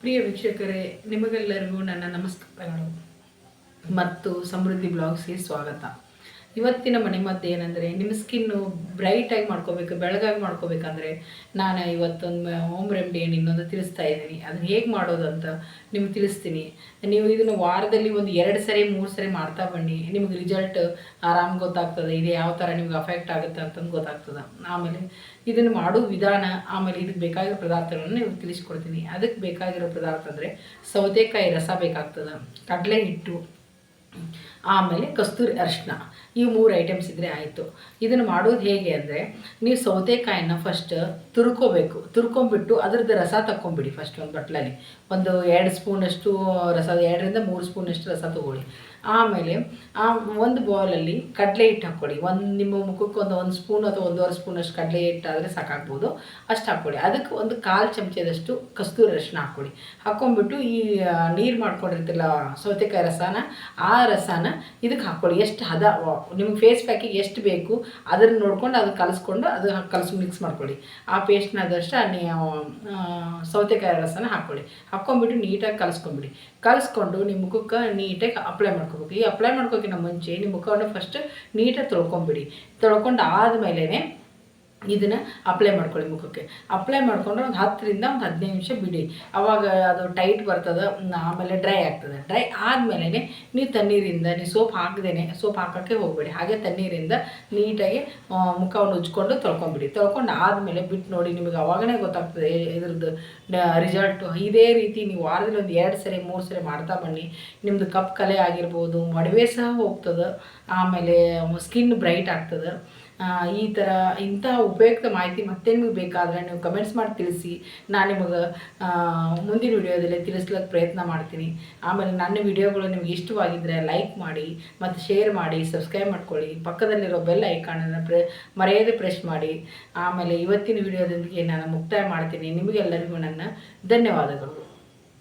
ಪ್ರಿಯ ವೀಕ್ಷಕರೇ ನಿಮಗೆಲ್ಲರಿಗೂ ನನ್ನ ನಮಸ್ಕಾರಗಳು. ಮತ್ತು ಸಮೃದ್ಧಿ ಬ್ಲಾಗ್ಸ್ಗೆ ಸ್ವಾಗತ. ಇವತ್ತಿನ ಮನೆ ಮದ್ದು ಏನಂದರೆ ನಿಮ್ಮ ಸ್ಕಿನ್ನು ಬ್ರೈಟಾಗಿ ಮಾಡ್ಕೋಬೇಕು, ಬೆಳಗಾಗಿ ಮಾಡ್ಕೋಬೇಕಂದ್ರೆ ನಾನು ಇವತ್ತೊಂದು ಹೋಮ್ ರೆಮಿಡಿಯನ್ನು ಇನ್ನೊಂದು ತಿಳಿಸ್ತಾ ಇದ್ದೀನಿ. ಅದನ್ನು ಹೇಗೆ ಮಾಡೋದು ಅಂತ ನಿಮ್ಗೆ ತಿಳಿಸ್ತೀನಿ. ನೀವು ಇದನ್ನು ವಾರದಲ್ಲಿ ಒಂದು ಎರಡು ಸರಿ, ಮೂರು ಸರಿ ಮಾಡ್ತಾ ಬನ್ನಿ. ನಿಮ್ಗೆ ರಿಸಲ್ಟ್ ಆರಾಮ್ ಗೊತ್ತಾಗ್ತದೆ. ಇದು ಯಾವ ಥರ ನಿಮ್ಗೆ ಅಫೆಕ್ಟ್ ಆಗುತ್ತೆ ಅಂತಂದು ಗೊತ್ತಾಗ್ತದೆ. ಆಮೇಲೆ ಇದನ್ನು ಮಾಡೋ ವಿಧಾನ, ಆಮೇಲೆ ಇದಕ್ಕೆ ಬೇಕಾಗಿರೋ ಪದಾರ್ಥಗಳನ್ನು ನಿಮ್ಗೆ ತಿಳಿಸ್ಕೊಡ್ತೀನಿ. ಅದಕ್ಕೆ ಬೇಕಾಗಿರೋ ಪದಾರ್ಥ ಅಂದರೆ ಸೌತೆಕಾಯಿ ರಸ ಬೇಕಾಗ್ತದೆ. ಕಡಲೆ ಹಿಟ್ಟು ಆಮೇಲೆ ಕಸ್ತೂರಿ ಅರಿಶಿನ. ಈ ಮೂರು ಐಟಮ್ಸ್ ಇದ್ದರೆ ಆಯಿತು. ಇದನ್ನು ಮಾಡೋದು ಹೇಗೆ ಅಂದರೆ, ನೀವು ಸೌತೆಕಾಯಿನ ಫಸ್ಟ್ ತುರ್ಕೋಬೇಕು. ತುರ್ಕೊಂಬಿಟ್ಟು ಅದ್ರದ್ದು ರಸ ತಕ್ಕೊಂಬಿಡಿ ಫಸ್ಟ್ ಒಂದು ಬಟ್ಲಲ್ಲಿ. ಒಂದು ಎರಡು ಸ್ಪೂನಷ್ಟು ರಸ, ಎರಡರಿಂದ ಮೂರು ಸ್ಪೂನಷ್ಟು ರಸ ತೊಗೊಳ್ಳಿ. ಆಮೇಲೆ, ಆ ಒಂದು ಬೌಲಲ್ಲಿ ಕಡಲೆ ಹಿಟ್ಟು ಹಾಕ್ಕೊಳ್ಳಿ ಒಂದು ನಿಮ್ಮ ಮುಖಕ್ಕೆ ಒಂದು ಒಂದು ಸ್ಪೂನ್ ಅಥವಾ ಒಂದೂವರೆ ಸ್ಪೂನಷ್ಟು ಕಡಲೆ ಹಿಟ್ಟಾದರೆ ಸಾಕಾಗ್ಬೋದು. ಅಷ್ಟು ಹಾಕ್ಕೊಳ್ಳಿ ಅದಕ್ಕೆ ಒಂದು ಕಾಲು ಚಮಚದಷ್ಟು ಕಸ್ತೂರಿ ಅರಿಶಿನ ಹಾಕ್ಕೊಳ್ಳಿ ಹಾಕ್ಕೊಂಬಿಟ್ಟು ಈ ನೀರು ಮಾಡ್ಕೊಂಡಿರ್ತಿಲ್ಲ ಸೌತೆಕಾಯಿ ರಸನ, ಆ ರಸನ ಇದಕ್ಕೆ ಹಾಕ್ಕೊಳ್ಳಿ ಎಷ್ಟು ಹದ ನಿಮ್ಗೆ ಫೇಸ್ ಪ್ಯಾಕಿಗೆ ಎಷ್ಟು ಬೇಕು ಅದನ್ನು ನೋಡ್ಕೊಂಡು ಅದು ಕಲಿಸ್ಕೊಂಡು ಅದು ಕಲಸಿ ಮಿಕ್ಸ್ ಮಾಡ್ಕೊಳ್ಳಿ ಆ ಪೇಸ್ಟ್ನ ಆದಷ್ಟು ನೀವು ಸೌತೆಕಾಯಿ ರಸನ ಹಾಕ್ಕೊಳ್ಳಿ ಹಾಕ್ಕೊಂಬಿಟ್ಟು ನೀಟಾಗಿ ಕಲಿಸ್ಕೊಂಬಿಡಿ. ಕಲಿಸ್ಕೊಂಡು ನಿಮ್ಮ ಮುಖಕ್ಕೆ ನೀಟಾಗಿ ಅಪ್ಲೈ ಮಾಡ್ಕೋಬೇಕು ಈ ಅಪ್ಲೈ ಮಾಡ್ಕೋಕ್ಕಿಂತ ಮುಂಚೆ ನಿಮ್ಮ ಮುಖವನ್ನು ಫಸ್ಟ್ ನೀಟಾಗಿ ತೊಳ್ಕೊಂಬಿಡಿ ತೊಳ್ಕೊಂಡು ಆದಮೇಲೆ ಇದನ್ನು ಅಪ್ಲೈ ಮಾಡ್ಕೊಳ್ಳಿ ಮುಖಕ್ಕೆ. ಅಪ್ಲೈ ಮಾಡಿಕೊಂಡ್ರೆ ಒಂದು ಹತ್ತರಿಂದ ಒಂದು ಹದಿನೈದು ನಿಮಿಷ ಬಿಡಿ. ಅವಾಗ ಅದು ಟೈಟ್ ಬರ್ತದೆ ಆಮೇಲೆ ಡ್ರೈ ಆಗ್ತದೆ. ಡ್ರೈ ಆದಮೇಲೆ ನೀವು ತಣ್ಣೀರಿಂದ ನೀವು ಸೋಪ್ ಹಾಕ್ದೇನೆ, ಸೋಪ್ ಹಾಕೋಕ್ಕೆ ಹೋಗಬೇಡಿ. ಹಾಗೆ ತಣ್ಣೀರಿಂದ ನೀಟಾಗಿ ಮುಖವನ್ನು ಉಜ್ಕೊಂಡು ತೊಳ್ಕೊಂಬಿಡಿ. ತೊಳ್ಕೊಂಡು ಆದಮೇಲೆ ಬಿಟ್ಟು ನೋಡಿ, ನಿಮಗೆ ಅವಾಗನೇ ಗೊತ್ತಾಗ್ತದೆ ಇದ್ರದ್ದು ರಿಸಲ್ಟು ಇದೇ ರೀತಿ ನೀವು ವಾರದಲ್ಲಿ ಒಂದು ಎರಡು ಸರಿ, ಮೂರು ಸರಿ ಮಾಡ್ತಾ ಬನ್ನಿ. ನಿಮ್ಮದು ಕಪ್ ಕಲೆ ಆಗಿರ್ಬೋದು, ಮೊಡವೆ ಸಹ ಹೋಗ್ತದೆ. ಆಮೇಲೆ, ಸ್ಕಿನ್ ಬ್ರೈಟ್ ಆಗ್ತದೆ. ಈ ಥರ ಇಂಥ ಉಪಯುಕ್ತ ಮಾಹಿತಿ ಮತ್ತೆ ನಿಮಗೆ ಬೇಕಾದರೆ ನೀವು ಕಮೆಂಟ್ಸ್ ಮಾಡಿ ತಿಳಿಸಿ. ನಾನು ನಿಮಗೆ ಮುಂದಿನ ವಿಡಿಯೋದಲ್ಲಿ ತಿಳಿಸ್ಲಿಕ್ಕೆ ಪ್ರಯತ್ನ ಮಾಡ್ತೀನಿ. ಆಮೇಲೆ ನನ್ನ ವಿಡಿಯೋಗಳು ನಿಮಗೆ ಇಷ್ಟವಾಗಿದ್ದರೆ ಲೈಕ್ ಮಾಡಿ ಮತ್ತು ಶೇರ್ ಮಾಡಿ ಸಬ್ಸ್ಕ್ರೈಬ್ ಮಾಡ್ಕೊಳ್ಳಿ. ಪಕ್ಕದಲ್ಲಿರೋ ಬೆಲ್ ಐಕಾನನ್ನು ಪ್ರೆ ಮರೆಯದೆ ಪ್ರೆಸ್ ಮಾಡಿ. ಆಮೇಲೆ ಇವತ್ತಿನ ವಿಡಿಯೋದೊಂದಿಗೆ ನಾನು ಮುಕ್ತಾಯ ಮಾಡ್ತೀನಿ. ನಿಮಗೆಲ್ಲರಿಗೂ ನನ್ನ ಧನ್ಯವಾದಗಳು.